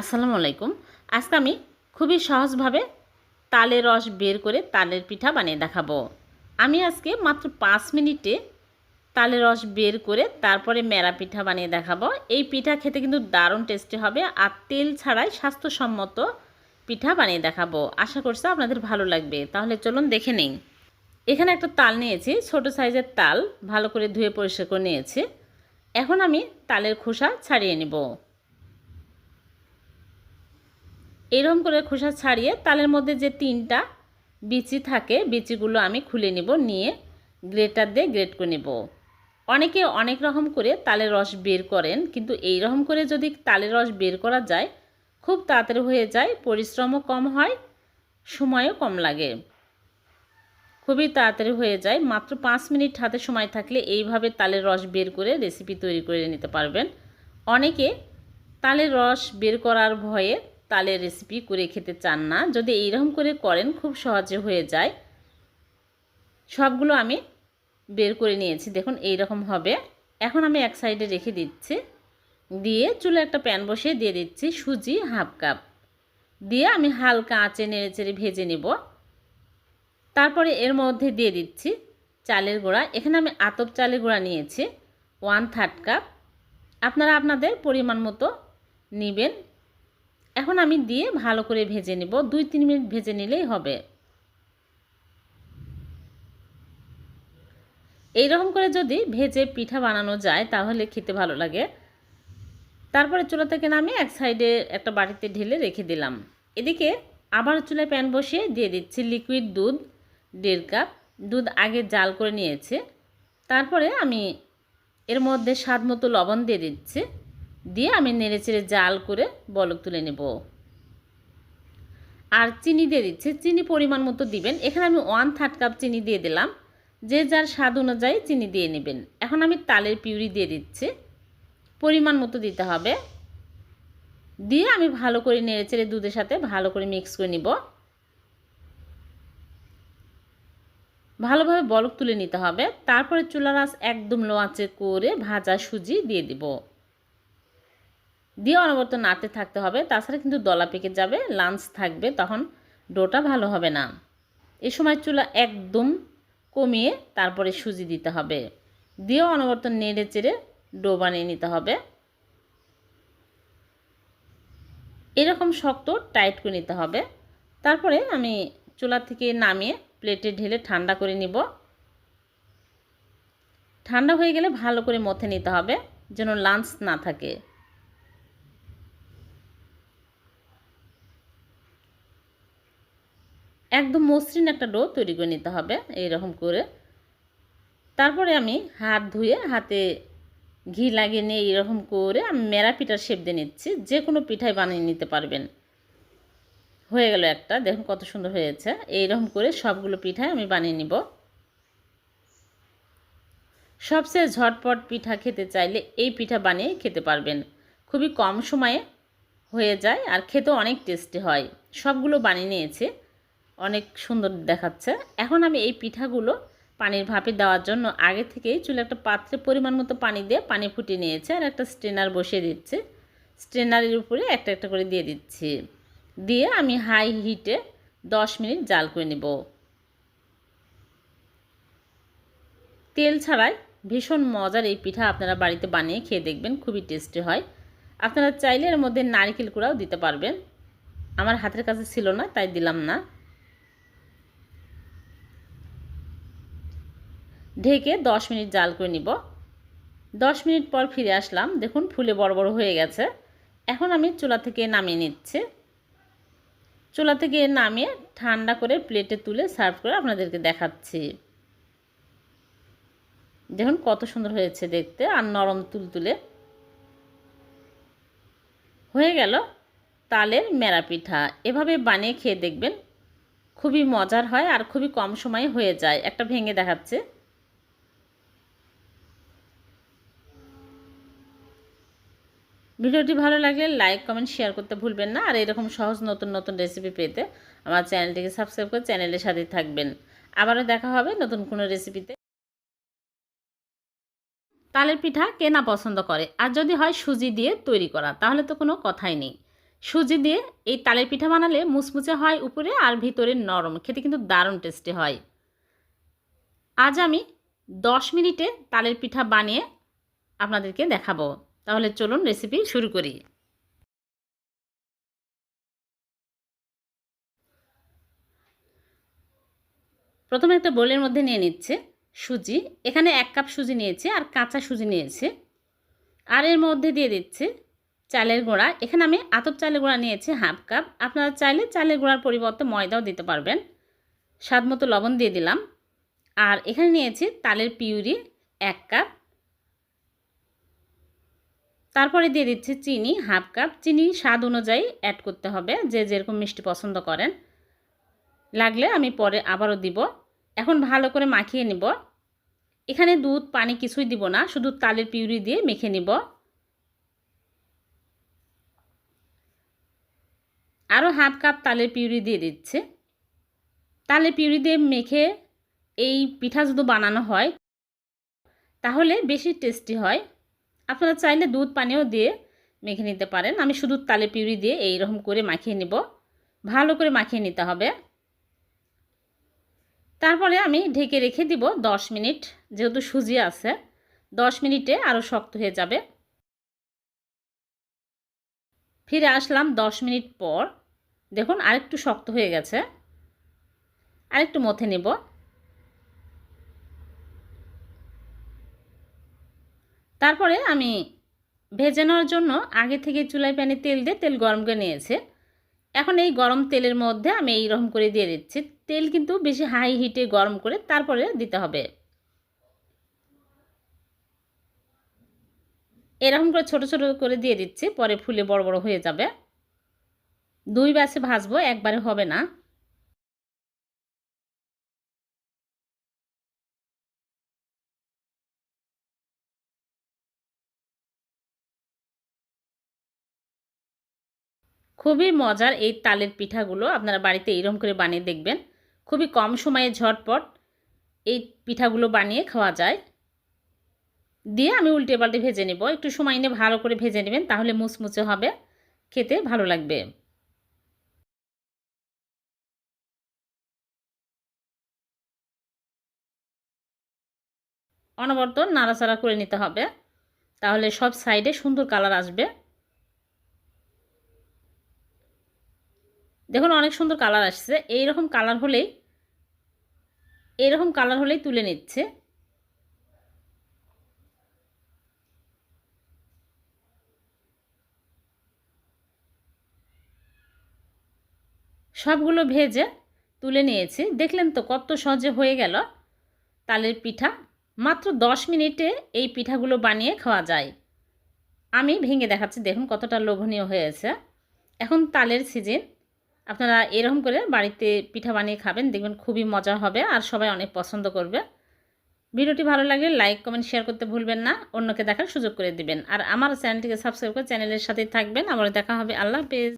আসসালামু আলাইকুম। আজকে আমি খুবই সহজভাবে তালের রস বের করে তালের পিঠা বানিয়ে দেখাবো। আমি আজকে মাত্র পাঁচ মিনিটে তালের রস বের করে তারপরে মেরা পিঠা বানিয়ে দেখাবো। এই পিঠা খেতে কিন্তু দারুণ টেস্টি হবে আর তেল ছাড়াই স্বাস্থ্যসম্মত পিঠা বানিয়ে দেখাবো। আশা করছি আপনাদের ভালো লাগবে। তাহলে চলুন দেখে নিন এখানে একটা তাল নিয়েছি, ছোট সাইজের তাল, ভালো করে ধুয়ে পরিষ্কার করে নিয়েছি। এখন আমি তালের খোসা ছাড়িয়ে নেব। এরকম করে খোসা ছাড়িয়ে তালের মধ্যে যে তিনটা বিচি থাকে, বিচিগুলো আমি খুলে নেব, নিয়ে গ্রেটার দিয়ে গ্রেট করে নেব। অনেকে অনেক রকম করে তালের রস বের করেন, কিন্তু এই রকম করে যদি তালের রস বের করা যায়, খুব তাড়াতাড়ি হয়ে যায়, পরিশ্রমও কম হয়, সময়ও কম লাগে। খুবই তাড়াতাড়ি হয়ে যায়, মাত্র পাঁচ মিনিট হাতে সময় থাকলে এইভাবে তালের রস বের করে রেসিপি তৈরি করে নিতে পারবেন। অনেকে তালের রস বের করার ভয়ে তালের রেসিপি করে খেতে চান না। যদি এইরকম করে করেন, খুব সহজে হয়ে যায়। সবগুলো আমি বের করে নিয়েছি। দেখুন এই রকম হবে। এখন আমি এক সাইডে রেখে দিচ্ছি। দিয়ে চুলে একটা প্যান বসিয়ে দিয়ে দিচ্ছি সুজি হাফ কাপ। দিয়ে আমি হালকা আঁচে নেড়ে চেড়ে ভেজে নেব। তারপরে এর মধ্যে দিয়ে দিচ্ছি চালের গুঁড়া। এখানে আমি আতপ চালের গুঁড়া নিয়েছি। One third cup. আপনারা আপনাদের পরিমাণ মতো নেবেন। এখন আমি দিয়ে ভালো করে ভেজে নেব। দুই, তিন মিনিট ভেজে নিলেই হবে। এইরকম করে যদি ভেজে পিঠা বানানো যায়, তাহলে খেতে ভালো লাগে। তারপরে চুলা থেকে নামিয়ে এক সাইডে একটা বাটিতে ঢেলে রেখে দিলাম। এদিকে আবার চুলায় প্যান বসিয়ে দিয়ে দিচ্ছি লিকুইড দুধ, দেড় কাপ। দুধ আগে জাল করে নিয়েছে। তারপরে আমি এর মধ্যে স্বাদ মতো লবণ দিয়ে দিচ্ছি। দিয়ে আমি নেড়ে চেড়ে জাল করে বলক তুলে নেব। আর চিনি দিয়ে দিচ্ছি। চিনি পরিমাণ মতো দিবেন। এখানে আমি ওয়ান থার্ড কাপ চিনি দিয়ে দিলাম। যে যার স্বাদ অনুযায়ী চিনি দিয়ে নেবেন। এখন আমি তালের পিউরি দিয়ে দিচ্ছি। পরিমাণ মতো দিতে হবে। দিয়ে আমি ভালো করে নেড়ে চেড়ে দুধের সাথে ভালো করে মিক্স করে নিব। ভালোভাবে বলক তুলে নিতে হবে। তারপরে চুলার আঁচ একদম লো আঁচে করে ভাজা সুজি দিয়ে দিব। দিয়ে অনবরত নাড়তে থাকতে হবে। তাছাড়া কিন্তু দলা পেকে যাবে, লাঞ্চ থাকবে, তখন ডোটা ভালো হবে না। এ সময় চুলা একদম কমিয়ে তারপরে সুজি দিতে হবে। দিয়েও অনবরত নেড়ে চেড়ে ডো বানিয়ে নিতে হবে। এরকম শক্ত টাইট করে নিতে হবে। তারপরে আমি চুলা থেকে নামিয়ে প্লেটে ঢেলে ঠান্ডা করে নিব। ঠান্ডা হয়ে গেলে ভালো করে মথে নিতে হবে, যেন লাঞ্চ না থাকে। একদম মসৃণ একটা ডো তৈরি করে নিতে হবে, এইরকম করে। তারপরে আমি হাত ধুয়ে, হাতে ঘি লাগিয়ে নিয়ে এইরকম করে আমি মেরা পিঠার শেপ দিয়ে নিচ্ছি যে কোনো পিঠাই বানিয়ে নিতে পারবেন। হয়ে গেল একটা, দেখুন কত সুন্দর হয়েছে। এইরকম করে সবগুলো পিঠাই আমি বানিয়ে নিব। সবচেয়ে ঝটপট পিঠা খেতে চাইলে এই পিঠা বানিয়ে খেতে পারবেন। খুবই কম সময়ে হয়ে যায় আর খেতেও অনেক টেস্টি হয়। সবগুলো বানিয়ে নিয়েছে। অনেক সুন্দর দেখাচ্ছে। এখন আমি এই পিঠাগুলো পানির ভাপে দেওয়ার জন্য আগে থেকেই চুলে একটা পাত্রে পরিমাণ মতো পানি দিয়ে পানি ফুটিয়ে নিয়েছে আর একটা স্ট্রেনার বসিয়ে দিচ্ছে। স্ট্রেনারের উপরে একটা একটা করে দিয়ে দিচ্ছি। দিয়ে আমি হাই হিটে দশ মিনিট জাল করে নেব। তেল ছাড়াই ভীষণ মজার এই পিঠা আপনারা বাড়িতে বানিয়ে খেয়ে দেখবেন, খুবই টেস্টি হয়। আপনারা চাইলে এর মধ্যে নারিকেল কুড়াও দিতে পারবেন। আমার হাতের কাছে ছিল না, তাই দিলাম না। ঢেকে দশ মিনিট জাল করে নিব। দশ মিনিট পর ফিরে আসলাম। দেখুন, ফুলে বড় বড় হয়ে গেছে। এখন আমি চুলা থেকে নামিয়ে নিচ্ছি। চুলা থেকে নামিয়ে ঠান্ডা করে প্লেটে তুলে সার্ভ করে আপনাদেরকে দেখাচ্ছি। দেখুন, কত সুন্দর হয়েছে দেখতে আর নরম তুলতুলে। হয়ে গেল তালের মেরা পিঠা। এভাবে বানিয়ে খেয়ে দেখবেন খুবই মজার হয় আর খুবই কম সময়ে হয়ে যায়। একটা ভেঙে দেখাচ্ছে। ভিডিওটি ভালো লাগলে লাইক কমেন্ট শেয়ার করতে ভুলবেন না। আর এরকম সহজ নতুন নতুন রেসিপি পেতে আমার চ্যানেলটিকে সাবস্ক্রাইব করে চ্যানেলের সাথে থাকবেন। আবারও দেখা হবে নতুন কোনো রেসিপিতে তালের পিঠা কে না পছন্দ করে? আর যদি হয় সুজি দিয়ে তৈরি করা, তাহলে তো কোনো কথাই নেই। সুজি দিয়ে এই তালের পিঠা বানালে মুচমুচে হয় উপরে আর ভিতরে নরম। খেতে কিন্তু দারুণ টেস্টি হয়। আজ আমি দশ মিনিটে তালের পিঠা বানিয়ে আপনাদেরকে দেখাবো। তাহলে চলুন রেসিপি শুরু করি। প্রথমে একটা বোলের মধ্যে নিয়ে নিচ্ছে সুজি। এখানে এক কাপ সুজি নিয়েছে আর কাঁচা সুজি নিয়েছে। আর এর মধ্যে দিয়ে দিচ্ছে চালের গুঁড়া। এখানে আমি আতপ চালের গুঁড়া নিয়েছি হাফ কাপ আপনারা চাইলে চালের গুঁড়ার পরিবর্তে ময়দাও দিতে পারবেন। স্বাদ মতো লবণ দিয়ে দিলাম। আর এখানে নিয়েছি তালের পিউরি এক কাপ তারপরে দিয়ে দিচ্ছি চিনি, হাফ কাপ। চিনি স্বাদ অনুযায়ী অ্যাড করতে হবে, যে যেরকম মিষ্টি পছন্দ করেন। লাগলে আমি পরে আবারও দিব। এখন ভালো করে মাখিয়ে নিব। এখানে দুধ, পানি কিছুই দিব না, শুধু তালের পিউরি দিয়ে মেখে নিব। আরও হাফ কাপ তালের পিউরি দিয়ে দিচ্ছে। তালের পিউরি দিয়ে মেখে এই পিঠা যদি বানানো হয়, তাহলে বেশি টেস্টি হয়। আপনারা চাইলে দুধ পানিও দিয়ে মেখে নিতে পারেন। আমি শুধু তালে পিউরি দিয়ে এই রকম করে মাখিয়ে নিব। ভালো করে মাখিয়ে নিতে হবে। তারপরে আমি ঢেকে রেখে দিব দশ মিনিট, যেহেতু সুজি আছে। দশ মিনিটে আরও শক্ত হয়ে যাবে। ফিরে আসলাম দশ মিনিট পর। দেখুন আরেকটু শক্ত হয়ে গেছে। আরেকটু মথে নেব। তারপরে আমি ভেজে নেওয়ার জন্য আগে থেকে চুলায় প্যানে তেল দিয়ে তেল গরম করে নিয়েছে। এখন এই গরম তেলের মধ্যে আমি এইরকম করে দিয়ে দিচ্ছি। তেল কিন্তু বেশি হাই হিটে গরম করে তারপরে দিতে হবে। এরকম করে ছোট ছোট করে দিয়ে দিচ্ছি, পরে ফুলে বড় বড় হয়ে যাবে। দুই ব্যাসে ভাজবো, একবারে হবে না। খুবই মজার এই তালের পিঠাগুলো আপনারা বাড়িতে এরম করে বানিয়ে দেখবেন। খুবই কম সময়ে ঝটপট এই পিঠাগুলো বানিয়ে খাওয়া যায়। দিয়ে আমি উল্টে পাল্টে ভেজে নেব। একটু সময় নিয়ে ভালো করে ভেজে নেবেন, তাহলে মুচমুচে হবে। খেতে ভালো লাগবে। অনবরত নাড়াচাড়া করে নিতে হবে। তাহলে সব সাইডে সুন্দর কালার আসবে। দেখুন, অনেক সুন্দর কালার আসছে। এইরকম কালার হলেই, এইরকম কালার হলেই তুলে নিচ্ছে। সবগুলো ভেজে তুলে নিয়েছি। দেখলেন তো কত সহজে হয়ে গেল তালের পিঠা। মাত্র দশ মিনিটে এই পিঠাগুলো বানিয়ে খাওয়া যায়। আমি ভেঙে দেখাচ্ছি, দেখুন কতটা লোভনীয় হয়েছে। এখন তালের সিজন। আপনারা এরকম করে বাড়িতে পিঠা বানিয়ে খাবেন, দেখবেন খুবই মজা হবে আর সবাই অনেক পছন্দ করবে। ভিডিওটি ভালো লাগলে লাইক, কমেন্ট, শেয়ার করতে ভুলবেন না, অন্যকে দেখার সুযোগ করে দিবেন। আর আমার চ্যানেলটিকে সাবস্ক্রাইব করে চ্যানেলের সাথেই থাকবেন। আমার দেখা হবে। আল্লাহ হাফেজ।